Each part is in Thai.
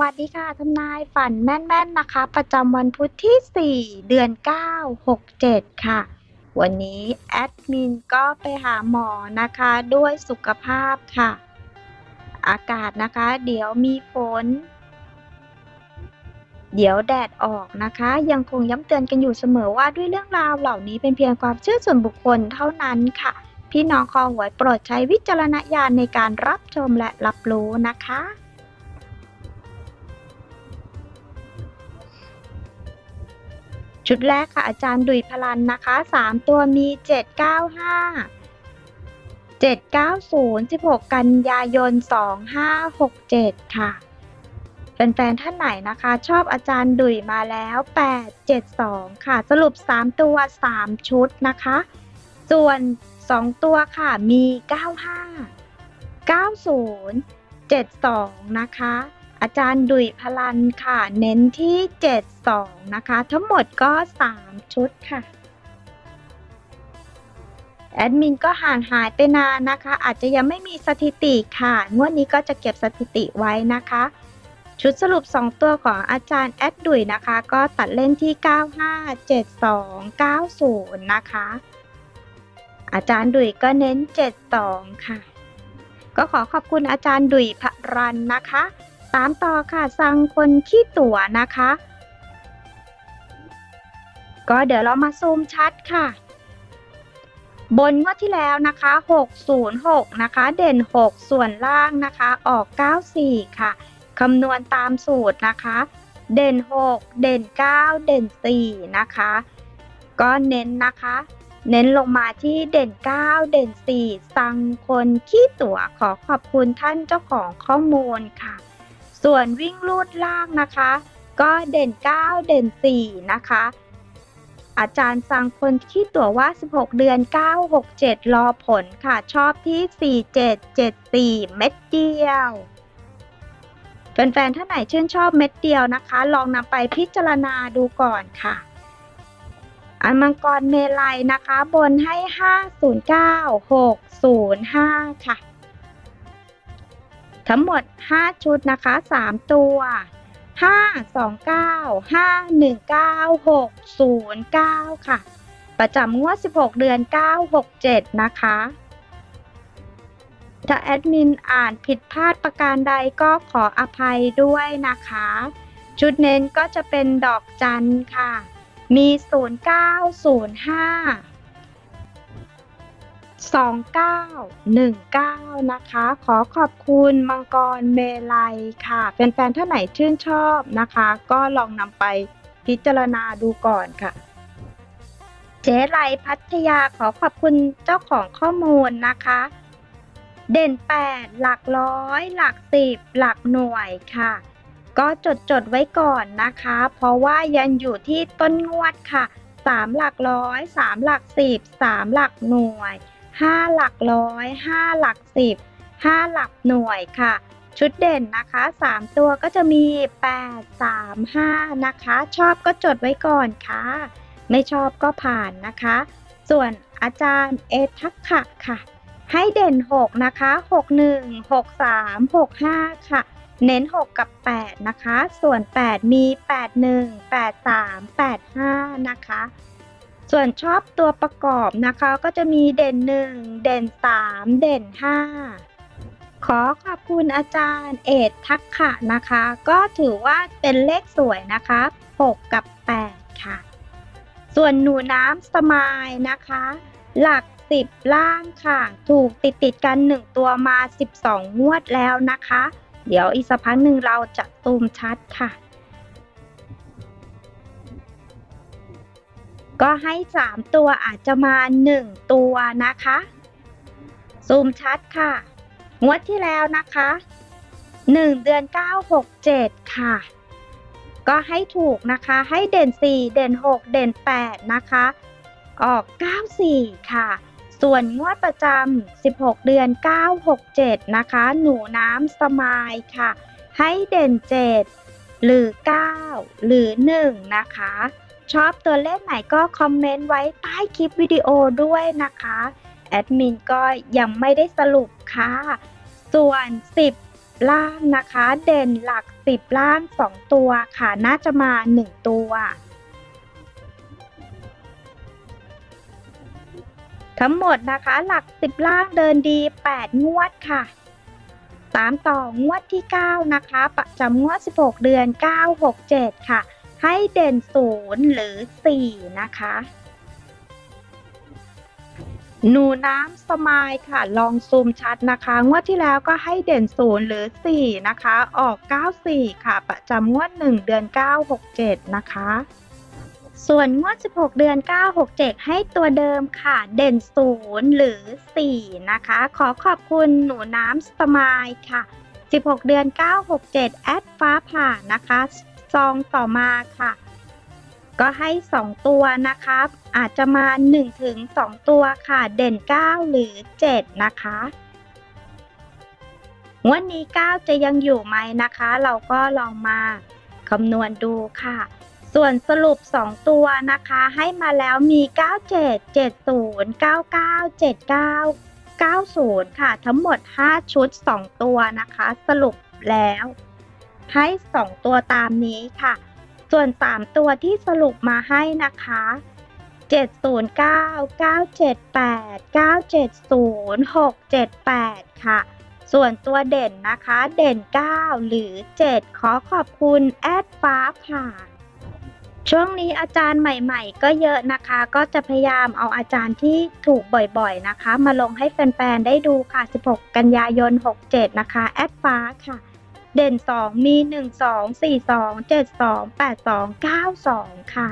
วัสดีค่ะทำนายฝันแม่นๆนะคะ ประจำวันพุธที่ 4 เดือน 9 67 ค่ะ วันนี้แอดมินก็ไปหาหมอนะคะด้วยสุขภาพค่ะ อากาศนะคะ เดี๋ยวมีฝน เดี๋ยวแดดออกนะคะ ยังคงย้ำเตือนกันอยู่เสมอว่าด้วยเรื่องราวเหล่านี้เป็นเพียงความเชื่อส่วนบุคคลเท่านั้นค่ะ พี่น้องคอหวยโปรดใช้วิจารณญาณในการรับชมและรับรู้นะคะ ชุดแรกค่ะอาจารย์ดุยพลันนะคะ 3 ตัวมี 795 790 16 กันยายน 2567 ค่ะแฟนๆท่านไหนนะคะ ชอบอาจารย์ดุยมาแล้ว 872 ค่ะ สรุป 3 ตัว 3 ชุดนะคะ ส่วน 2 ตัวค่ะมี 95 90 72 นะคะ อาจารย์ดุยพลันค่ะ เน้นที่ 72 นะคะ ทั้งหมดก็ 3 ชุดค่ะ แอดมินก็ห่างหายไปนานนะคะ อาจจะยังไม่มีสถิติค่ะ งวดนี้ก็จะเก็บสถิติไว้นะคะ ชุดสรุป 2 ตัวของอาจารย์แอดดุยนะคะ ก็ตัดเล่นที่ 95 72 90 นะคะ อาจารย์ดุยก็เน้น 72 ค่ะ ก็ขอขอบคุณอาจารย์ดุยพรันนะคะ ตามต่อค่ะสังคนขี้ตั๋วนะคะ ก็เดี๋ยวเรามาซูมชัดค่ะ บนงวดที่แล้วนะคะ 606 นะคะ เด่น 6 ส่วนล่างนะคะ ออก 94 ค่ะคำนวณตามสูตรนะคะ เด่น 6 เด่น 9 เด่น 4 นะคะ ก็เน้นนะคะ เน้นลงมาที่เด่น 9 เด่น 4 สังคนขี้ตั๋วขอขอบคุณท่านเจ้าของข้อมูลค่ะ ส่วนวิ่งลูดล่างนะคะ ก็เด่น 9 เด่น 4 นะคะ อาจารย์สั่งคนขี้ตั๋วว่า 16 เดือน 967 รอผลค่ะ ชอบที่ 4774 เม็ดเดียว แฟนๆ ท่านไหนชื่นชอบเม็ดเดียวนะคะ ลองนำไปพิจารณาดูก่อนค่ะ อันมังกรเมลัยนะคะ บนให้ 509 605 ค่ะ ทั้งหมด 5 ชุดนะคะ 3 ตัว 529 519 609 ค่ะ ประจำงวด 16 เดือน 967 นะคะ ถ้าแอดมินอ่านผิดพลาดประการใดก็ขออภัยด้วยนะคะ ชุดเน้นก็จะเป็นดอกจันค่ะ มี 0905 2919 นะคะ ขอขอบคุณมังกรเมลัยค่ะแฟนๆท่านไหนชื่นชอบนะคะ ก็ลองนำไปพิจารณาดูก่อนค่ะ เจ๊ไลพัทยาขอขอบคุณเจ้าของข้อมูลนะคะ เด่น 8 หลักร้อย หลัก10หลักหน่วยค่ะ ก็จดจดไว้ก่อนนะคะ เพราะว่ายังอยู่ที่ต้นงวดค่ะ 3 หลักร้อย 3 หลัก10 3หลักหน่วย 5 หลักร้อย 5 หลัก 10 5 หลักหน่วยค่ะ ชุดเด่นนะคะ 3 ตัวก็จะมี 8 3 5 นะคะ ชอบก็จดไว้ก่อนค่ะ ไม่ชอบก็ผ่านนะคะ ส่วนอาจารย์เอทักขะค่ะ ให้เด่น 6 นะคะ 61 63 65 ค่ะเน้น 6 กับ 8 นะคะ ส่วน 8 มี 81 83 85 นะคะ ส่วนชอบตัวประกอบนะคะก็จะมีเด่น 1 เด่น 3 เด่น 5 ขอขอบคุณอาจารย์เอตทักขะนะคะ ก็ถือว่าเป็นเลขสวยนะคะ 6 กับ 8 ค่ะ ส่วนหนูน้ำสมายนะคะ หลัก 10 ล่างค่ะ ถูกติดติดกัน 1 ตัวมา 12 งวดแล้วนะคะ เดี๋ยวอีกสักพักหนึ่งเราจะตูมชัดค่ะ ก็ให้ 3 ตัวอาจจะมา 1 ตัวนะคะ ซูมชัดค่ะ งวดที่แล้วนะคะ 1 เดือน 967 ค่ะ ก็ให้ถูกนะคะ ให้เด่น 4 เด่น 6 เด่น 8 นะคะ ออก 94 ค่ะ ส่วนงวดประจำ 16 เดือน 967 นะคะ หนูน้ำสมายค่ะ ให้เด่น 7 หรือ 9 หรือ 1 นะคะ ชอบตัวเลขไหนก็คอมเมนต์ไว้ใต้คลิปวิดีโอด้วยนะคะ แอดมินก็ยังไม่ได้สรุปค่ะ ส่วน 10 ล่างนะคะ เด่นหลักสิบล่าง 2 ตัวค่ะ น่าจะมา 1 ตัว ทั้งหมดนะคะหลักสิบล่างเดินดี 8 งวดค่ะตามต่องวดที่ 9 นะคะ ประจำงวด 16 เดือน 967 ค่ะ ให้เด่น 0 หรือ 4 นะคะ หนูน้ำสมายค่ะ ลองซูมชัดนะคะงวดที่แล้วก็ให้เด่น 0 หรือ 4 นะคะ ออก 94 ค่ะ ประจำงวด 1 เดือน 967 นะคะส่วนงวด 16 เดือน 967 ให้ตัวเดิมค่ะ เด่น 0 หรือ 4 นะคะ ขอขอบคุณหนูน้ำสมายค่ะ 16 เดือน 967 แอดฟ้าผ่านะคะ ซองต่อมาค่ะ ก็ให้ 2 ตัวนะคะอาจจะมา1ถึง2ตัวค่ะ เด่น 9 หรือ 7 นะคะงวันนี้ 9 จะยังอยู่ไหมนะคะ เราก็ลองมาคำนวณดูค่ะ ส่วนสรุป 2 ตัวนะคะ ให้มาแล้วมี 97 70 99 79 90 ค่ะ ทั้งหมด 5 ชุด 2 ตัวนะคะ สรุปแล้ว ให้ 2 ตัวตามนี้ค่ะ ส่วน 3 ตัวที่สรุปมาให้นะคะ 709 978 970 678 ค่ะ ส่วนตัวเด่นนะคะ เด่น 9 หรือ 7 ขอขอบคุณแอดฟ้าผ่าช่วงนี้อาจารย์ใหม่ๆ ก็เยอะนะคะ ก็จะพยายามเอาอาจารย์ที่ถูกบ่อยๆนะคะ มาลงให้แฟนๆ ได้ดูค่ะ 16 กันยายน 67 นะคะ แอดฟ้าค่ะ เด่น 2 มี 1 2 4 2 7 2 8 2 9 2 ค่ะ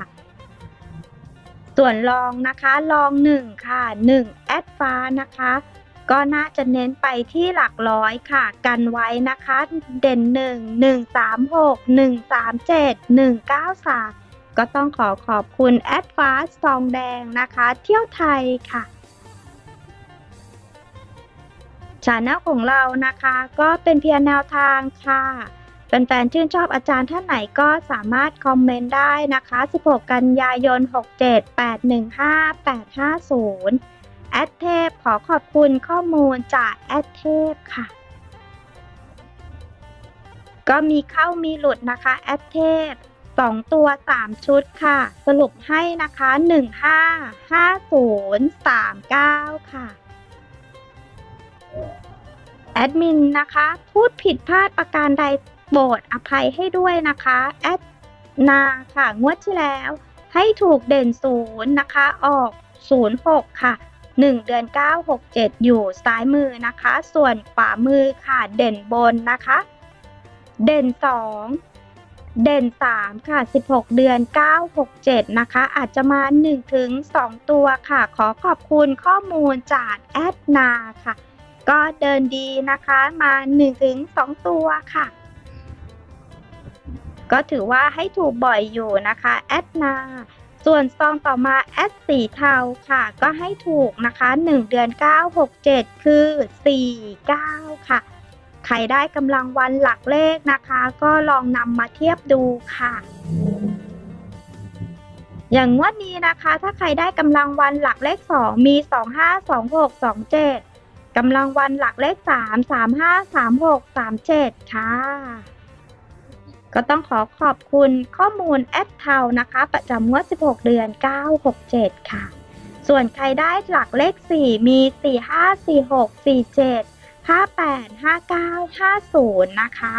ส่วนลองนะคะลอง 1 ค่ะ 1 แอดฟ้านะคะ ก็น่าจะเน้นไปที่หลักร้อยค่ะ กันไว้นะคะ เด่น 1 1 3 6 1 3 7 1 9 3 ก็ต้องขอขอบคุณแอดฟ้าซองแดงนะคะ เที่ยวไทยค่ะ ชาแนลของเรานะคะ ก็เป็นเพียงแนวทางค่ะแฟนๆชื่นชอบอาจารย์ท่านไหนก็สามารถคอมเมนต์ได้นะคะ 16 กันยายน 67 815 850 แอดเทพขอขอบคุณข้อมูลจากแอดเทพค่ะ ก็มีเข้ามีหลุดนะคะ แอดเทพ 2 ตัว 3 ชุดค่ะ สรุปให้นะคะ 15 50 39 ค่ะ แอดมินนะคะ พูดผิดพลาดประการใดโปรดอภัยให้ด้วยนะคะ แอดนาค่ะ งวดที่แล้ว ให้ถูกเด่นศูนย์นะคะ ออก 06 ค่ะ 1 เดือน 967 อยู่ซ้ายมือนะคะ ส่วนขวามือค่ะเด่นบนนะคะ เด่น 2เด่น 3 ค่ะ 16 เดือน 967 นะคะ อาจจะมา1ถึง2ตัวค่ะ ขอขอบคุณข้อมูลจากแอดนาค่ะ ก็เดินดีนะคะมา1-2ตัวค่ะ ก็ถือว่าให้ถูกบ่อยอยู่นะคะแอดนาส่วนซองต่อมาแอดสีเทาค่ะ ก็ให้ถูกนะคะ 1 เดือน 967 คือ 49 ค่ะใครได้กำลังวันหลักเลขนะคะ ก็ลองนำมาเทียบดูค่ะ อย่างงวดนี้นะคะ ถ้าใครได้กำลังวันหลักเลข 2 มี 25 26 27 กำลังวันหลักเลข 3 35 36 37 ค่ะ ก็ต้องขอขอบคุณข้อมูลแอดเทานะคะ ประจำงวด 16 เดือน 967 ค่ะ ส่วนใครได้หลักเลข 4 มี 45 46 47 58 59 50 นะคะ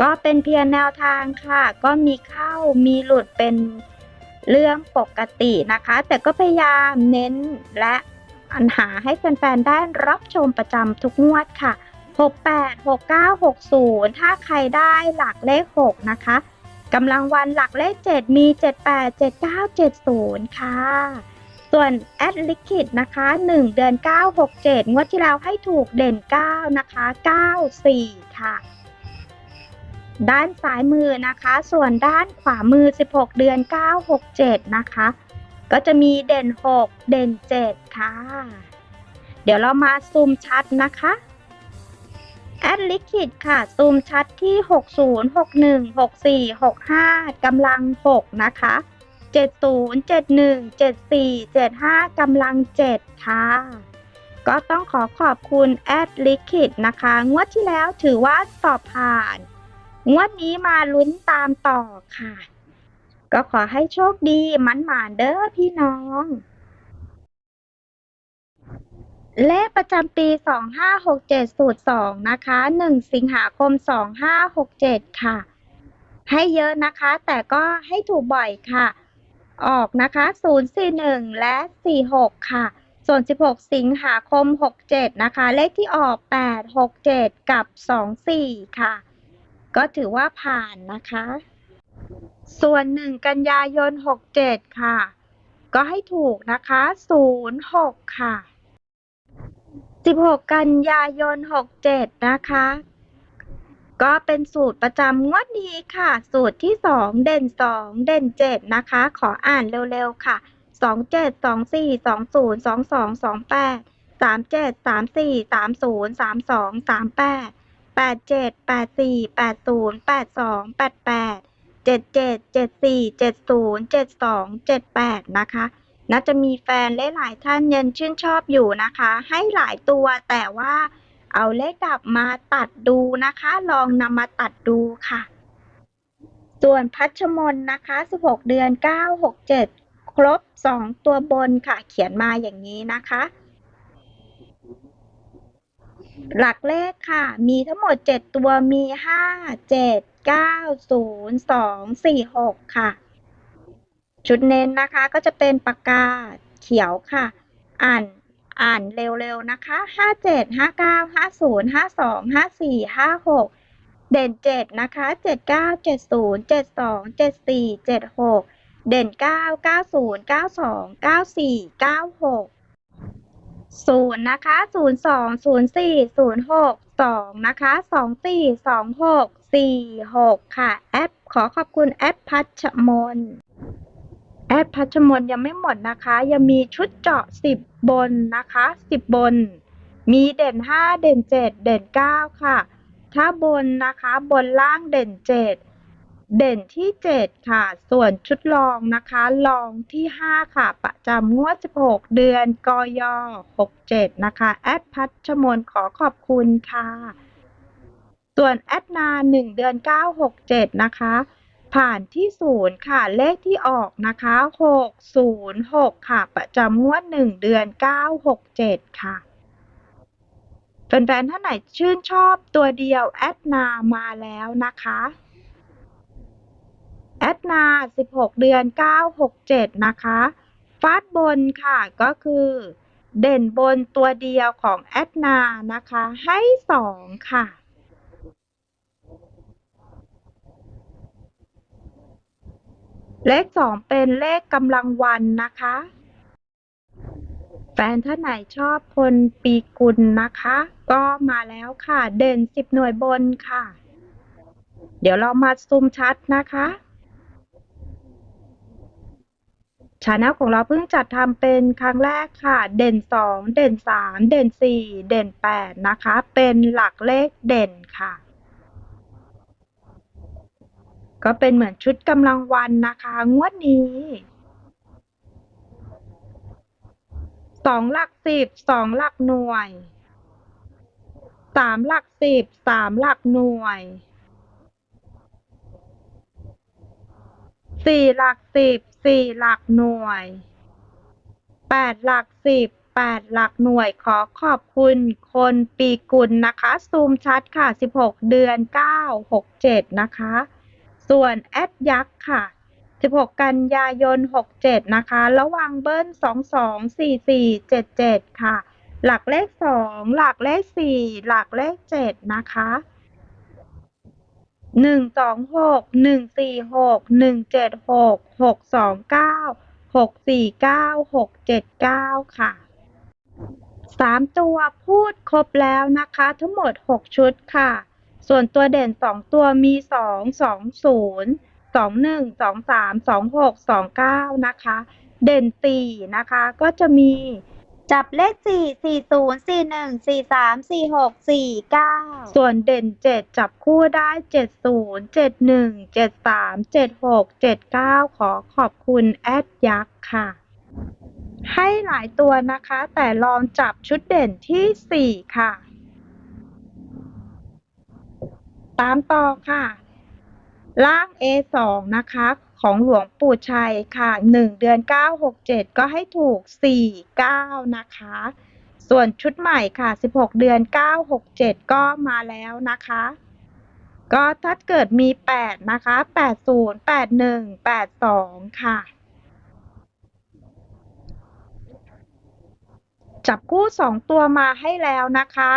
ก็เป็นเพียงแนวทางค่ะ ก็มีเข้ามีหลุดเป็น เรื่องปกตินะคะ แต่ก็พยายามเน้นและอันหาให้แฟนๆ ได้รับชมประจำทุกงวดค่ะ 68 69 60 ถ้าใครได้หลักเลข 6 นะคะกำลังวันหลักเลข 7 มี 78 79 70 ค่ะ ส่วนแอดลิคิดนะคะ 1 เดือน 967 งวดที่แล้วให้ถูกเด่น 9 นะคะ 94 ค่ะ ด้านซ้ายมือนะคะ ส่วนด้านขวามือ 16 เดือน 967 นะคะ ก็จะมีเด่น 6 เด่น 7 ค่ะ เดี๋ยวเรามาซูมชัดนะคะแอดลิคิดค่ะ ซูมชัดที่ 60 61 64 65 กำลัง 6 นะคะ 70 71 74 75 กำลัง 7 ค่ะ ก็ต้องขอขอบคุณแอดลิคิดนะคะ งวดที่แล้วถือว่าสอบผ่าน งวดนี้มาลุ้นตามต่อค่ะ ก็ขอให้โชคดีมันหมานเด้อพี่น้อง เลขประจำปี 2567 สูตร 2 นะคะ 1 สิงหาคม 2567 ค่ะ ให้เยอะนะคะ แต่ก็ให้ถูกบ่อยค่ะ ออกนะคะ 041 และ 46 ค่ะส่วน 16 สิงหาคม 67 นะคะ เลขที่ออก 867 กับ 24 ค่ะ ก็ถือว่าผ่านนะคะ ส่วน1กันยายน 67 ค่ะ ก็ให้ถูกนะคะ 06 ค่ะ 16 กันยายน 67 นะคะ ก็เป็นสูตรประจำงวดนี้ค่ะ สูตรที่ 2 เด่น 2 เด่น 7 นะคะ ขออ่านเร็วๆค่ะ 27 24 20 22 28 37 34 30 32 38 87 84 80 82 88 77 74 70 72 78นย์เจ็ดสองเจ็ดแปดนะคะน่าจะมีแฟนลหลายท่านยังชื่นชอบอยู่นะคะ ให้หลายตัวแต่ว่าเอาเลขดับมาตัดดูนะคะ ลองนำมาตัดดูค่ะ ส่วนพัชมนนะคะ 16 เดือน 967 ครบ 2 ตัวบนค่ะ เขียนมาอย่างนี้นะคะ หลักเลขค่ะ มีทั้งหมด 7 ตัวมี 5 7 9 0 2 4 6 ค่ะ ชุดเน้นนะคะก็จะเป็นปากกาเขียวค่ะ อ่านอ่านเร็วๆนะคะ 57 59 50 52 54 56 เด่น 7 นะคะ 79 70 72 74 76 เด่น 9 90 92 94 96 0นะคะ02 04 06 2นะคะ24 26 46ค่ะ แอปขอขอบคุณแอปพัชมนแอดพัชมนยังไม่หมดนะคะ ยังมีชุดเจาะ 10 บนนะคะ 10 บน มีเด่น 5 เด่น 7 เด่น 9 ค่ะ ถ้าบนนะคะบนล่างเด่น 7 เด่นที่ 7 ค่ะ ส่วนชุดรองนะคะรองที่ 5 ค่ะ ประจำงวด 16 เดือนกย67 นะคะ แอดพัชมนขอขอบคุณค่ะ ส่วนแอดนา 1 เดือน 967 นะคะ ผ่านที่ศูนย์ค่ะ เลขที่ออกนะคะ 606 ค่ะ ประจำงวด 1 เดือน 967 ค่ะแฟนๆท่านไหนชื่นชอบตัวเดียว แอดนามาแล้วนะคะ แอดนา 16 เดือน 967 นะคะฟาดบนค่ะก็คือ เด่นบนตัวเดียวของแอดนานะคะ ให้2ค่ะ เลข2เป็นเลขกำลังวันนะคะ แฟนท่านไหนชอบพลปีกุลนะคะ ก็มาแล้วค่ะ เด่น10หน่วยบนค่ะ เดี๋ยวเรามาซูมชัดนะคะ ชาแนลของเราเพิ่งจัดทำเป็นครั้งแรกค่ะ เด่น 2 เด่น 3 เด่น 4 เด่น 8 นะคะ เป็นหลักเลขเด่นค่ะ ก็เป็นเหมือนชุดกำลังวันนะคะ งวดนี้สองหลักสิบสองหลักหน่วยสามหลักสิบสามหลักหน่วย สี่หลักสิบสี่หลักหน่วยแปดหลักสิบแปดหลักหน่วยขอขอบคุณคนปีกุลนะคะ ซูมชัดค่ะ16เดือน9 6 7นะคะ ส่วนแอดยักษ์ค่ะ16กันยายน67นะคะ ระวังเบิ้ล22 44 77ค่ะ หลักเลข2หลักเลข4หลักเลข7นะคะ หนึ่งสองหกหนึ่งสี่หกหนึ่งเจ็ดหกหกสองเก้าหกสี่เก้าหกเจ็ดเก้าค่ะสามตัวพูดครบแล้วนะคะ ทั้งหมดหกชุดค่ะ ส่วนตัวเด่นสองตัวมีสองสองศูนย์สองหนึ่งสองสามสองหกสองเก้านะคะ เด่นสี่นะคะก็จะมี จับเลข 4 40 41 43 46 49 ส่วนเด่น 7 จับคู่ได้ 70 71 73 76 79 ขอขอบคุณแอดยักษ์ค่ะ ให้หลายตัวนะคะ แต่ลองจับชุดเด่นที่ 4 ค่ะ ตามต่อค่ะ ล่าง A2 นะคะ ของหลวงปู่ชัยค่ะ 1 เดือน 967 ก็ให้ถูก 49 นะคะ ส่วนชุดใหม่ค่ะ 16 เดือน 967 ก็มาแล้วนะคะ ก็ถ้าเกิดมี 8 นะคะ 80 81 82 ค่ะ จับคู่ 2 ตัวมาให้แล้วนะคะ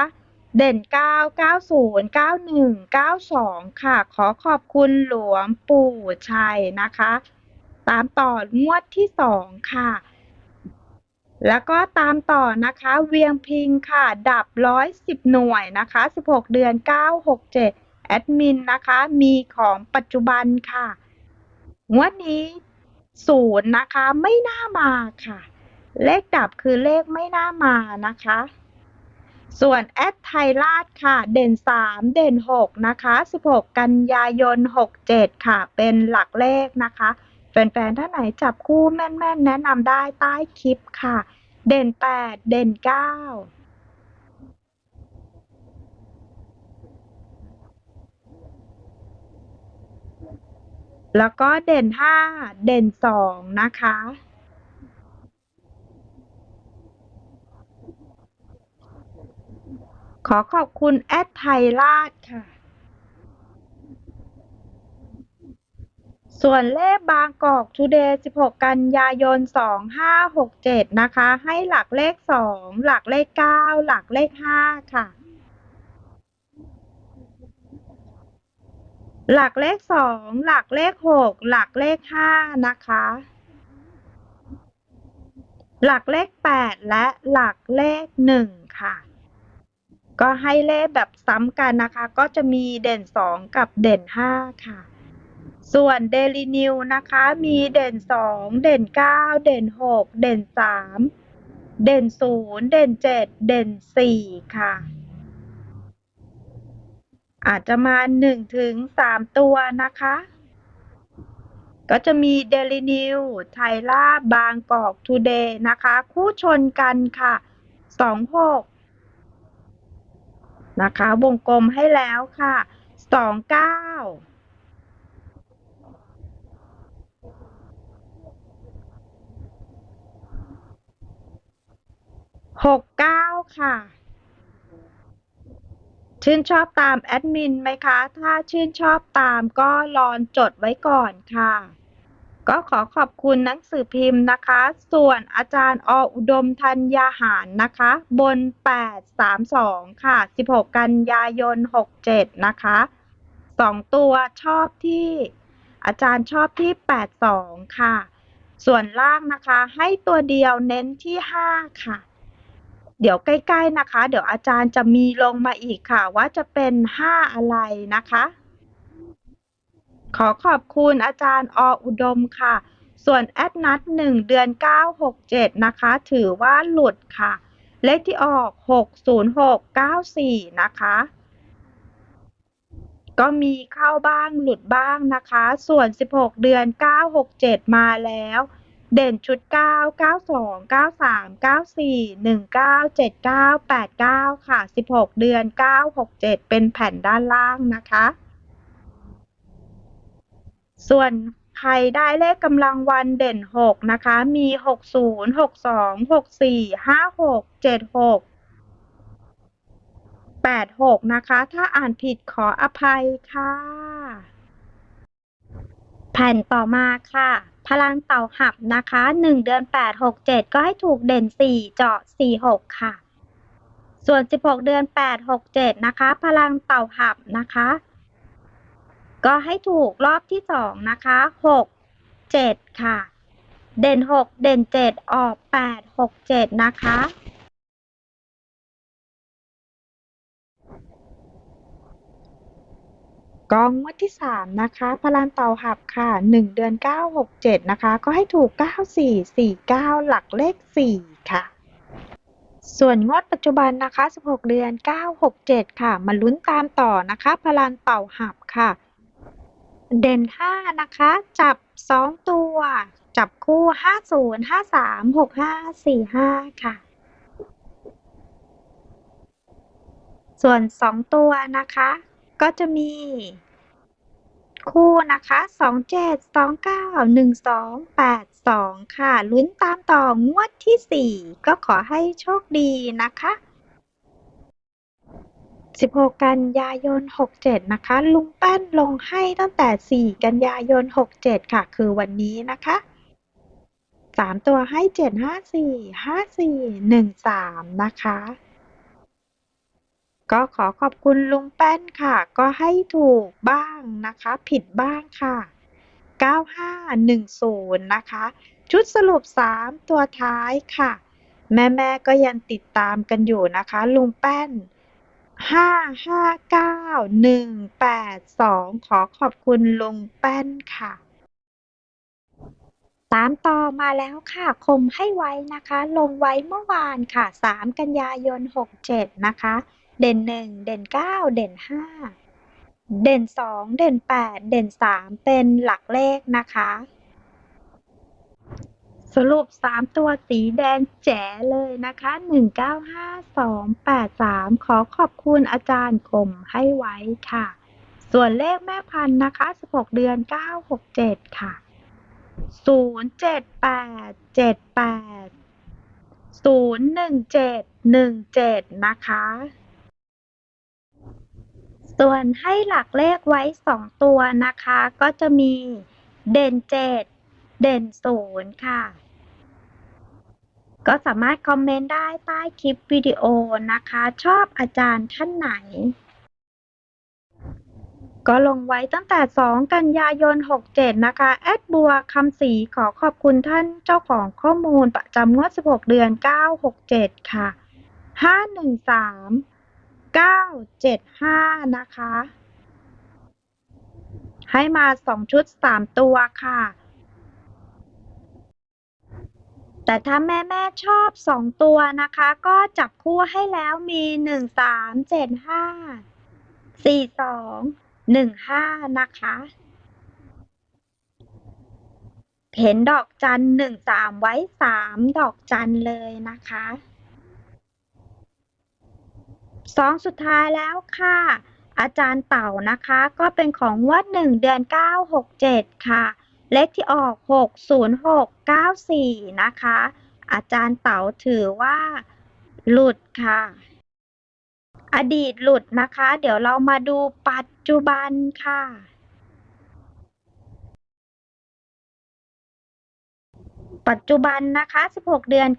เด่น 9 90 91 92 ค่ะ ขอขอบคุณหลวงปู่ชัยนะคะ ตามต่องวดที่2ค่ะ แล้วก็ตามต่อนะคะ เวียงพิงค่ะ ดับ110หน่วยนะคะ 16 เดือน 967 แอดมินนะคะ มีของปัจจุบันค่ะ งวดนี้ศูนย์นะคะ ไม่น่ามาค่ะ เลขดับคือเลขไม่น่ามานะคะ ส่วนแอดไทยราชค่ะ เด่น 3 เด่น 6 นะคะ 16 กันยายน 67 ค่ะ เป็นหลักเลขนะคะแฟนๆท่านไหนจับคู่แม่นๆ แนะนำได้ใต้คลิปค่ะ เด่น 8 เด่น 9แล้วก็เด่น 5 เด่น 2 นะคะ ขอขอบคุณแอดไทยราชค่ะ ส่วนเลขบางกอกทูเดย์16 กันยายน 2567 นะคะ ให้หลักเลข 2 หลักเลข 9 หลักเลข 5 ค่ะ หลักเลข 2 หลักเลข 6 หลักเลข 5 นะคะหลักเลข 8 และหลักเลข 1 ค่ะ ก็ให้เลขแบบซ้ำกันนะคะ ก็จะมีเด่น 2 กับเด่น 5 ค่ะ ส่วน Daily New นะคะ มีเด่น 2 เด่น 9 เด่น 6 เด่น 3 เด่น 0 เด่น 7 เด่น 4 ค่ะ อาจจะมา1ถึง3ตัวนะคะ ก็จะมี Daily New ไทยล่าบางกอกทูเดย์นะคะ คู่ชนกันค่ะ 26 นะคะ วงกลมให้แล้วค่ะ29 69ค่ะ ชื่นชอบตามแอดมินไหมคะ ถ้าชื่นชอบตามก็ลองจดไว้ก่อนค่ะ ก็ขอขอบคุณหนังสือพิมพ์นะคะ ส่วนอาจารย์ออุดมธัญญาหารนะคะ บน 832 ค่ะ 16 กันยายน 67 นะคะ 2 ตัวชอบที่อาจารย์ชอบที่ 82 ค่ะ ส่วนล่างนะคะ ให้ตัวเดียวเน้นที่ 5 ค่ะ เดี๋ยวใกล้ ๆ นะคะ เดี๋ยวอาจารย์จะมีลงมาอีกค่ะ ว่าจะเป็น 5 อะไรนะคะ ขอขอบคุณอาจารย์ออุดมค่ะ ส่วนแอดนัด1เดือน 967 นะคะ ถือว่าหลุดค่ะ เลขที่ออก 60694 นะคะ ก็มีเข้าบ้างหลุดบ้างนะคะ ส่วน 16 เดือน 967 มาแล้ว เด่นชุด 9 92 93 94 19 79 89 ค่ะ 16 เดือน 967 เป็นแผ่นด้านล่างนะคะ ส่วนใครได้เลขกำลังวันเด่น 6 นะคะ มี 60 62 64 56 76 86 นะคะ ถ้าอ่านผิดขออภัยค่ะ แผ่นต่อมาค่ะ พลังเต่าหับนะคะ 1 เดือน 8 6 7 ก็ให้ถูกเด่น 4 เจาะ 4 6 ค่ะ ส่วน 16 เดือน 8 6 7 นะคะ พลังเต่าหับนะคะ ก็ให้ถูกรอบที่2นะคะ6 7ค่ะ เด่น6เด่น7ออก8 6 7นะคะกองงวดที่ 3 นะคะ พลังเต่าหับค่ะ 1 เดือน 967 นะคะ ก็ให้ถูก 9449 หลักเลข 4 ค่ะ ส่วนงวดปัจจุบันนะคะ 16 เดือน 967 ค่ะ มาลุ้นตามต่อนะคะ พลังเต่าหับค่ะ เด่น5นะคะ จับ2ตัว จับคู่ห้าศูนย์ห้าสามหกห้าสี่ห้าค่ะ ส่วนสองตัวนะคะ ก็จะมีคู่นะคะสองเจ็ดสองเก้าหนึ่งสองแปดสองค่ะ ลุ้นตามต่องวดที่สี่ก็ขอให้โชคดีนะคะ 16 กันยายน 67 นะคะ ลุงแป้นลงให้ตั้งแต่ 4 กันยายน 67 ค่ะ คือวันนี้นะคะ 3 ตัวให้ 754 54 13 นะคะ ก็ขอขอบคุณลุงแป้นค่ะ ก็ให้ถูกบ้างนะคะ ผิดบ้างค่ะ 9510 นะคะ ชุดสรุป 3 ตัวท้ายค่ะ แม่ๆก็ยังติดตามกันอยู่นะคะ ลุงแป้น ห้าห้าเก้าหนึ่งแปดสองขอขอบคุณลุงแป้นค่ะตามต่อมาแล้วค่ะ คมให้ไว้นะคะ ลงไว้เมื่อวานค่ะ 3 กันยายน 67 นะคะ เด่น 1 เด่น 9 เด่น 5 เด่น 2 เด่น 8 เด่น 3 เป็นหลักเลขนะคะ สรุป 3 ตัวสีแดงแจ๋เลยนะคะ 195283 ขอขอบคุณอาจารย์คมให้ไว้ค่ะ ส่วนเลขแม่พันธุ์นะคะ 16 เดือน 967 ค่ะ 07878 01717 นะคะ ส่วนให้หลักเลขไว้ 2 ตัวนะคะ ก็จะมีเด่น7 เด่น0ค่ะ ก็สามารถคอมเมนต์ได้ใต้คลิปวิดีโอนะคะ ชอบอาจารย์ท่านไหน ก็ลงไว้ตั้งแต่ 2 กันยายน 67 นะคะ แอดบัวคำศรีขอขอบคุณท่านเจ้าของข้อมูลประจำงวด 16 เดือน 967 ค่ะ 513 975 นะคะ ให้มา 2 ชุด 3 ตัวค่ะ แต่ถ้าแม่แม่ชอบ2ตัวนะคะ ก็จับคู่ให้แล้วมี1 3 7 5 4 2 1 5นะคะ เห็นดอกจัน1 3ไว้3ดอกจันเลยนะคะสองสุดท้ายแล้วค่ะ อาจารย์เต่านะคะ ก็เป็นของวัด1เดือน967ค่ะ เลขที่ออก 60694 นะคะ อาจารย์เต๋าถือว่าหลุดค่ะ อดีตหลุดนะคะ เดี๋ยวเรามาดูปัจจุบันค่ะ ปัจจุบันนะคะ 16 เดือน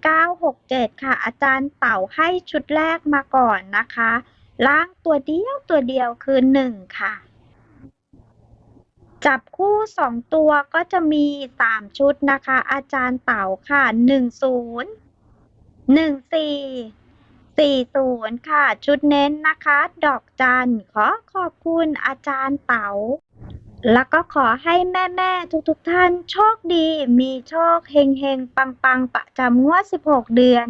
967 ค่ะ อาจารย์เต่าให้ชุดแรกมาก่อนนะคะ ล่างตัวเดียวตัวเดียวคือ 1 ค่ะ จับคู่2ตัวก็จะมี3ชุดนะคะ อาจารย์เต่าค่ะ10 14 40ค่ะ ชุดเน้นนะคะ ดอกจันขอขอบคุณอาจารย์เต๋าแล้วก็ขอให้แม่ๆทุกๆท่านโชคดี มีโชคเฮงเฮงปังปังๆ ประจำงวด 16 เดือน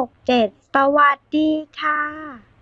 967 สวัสดีค่ะ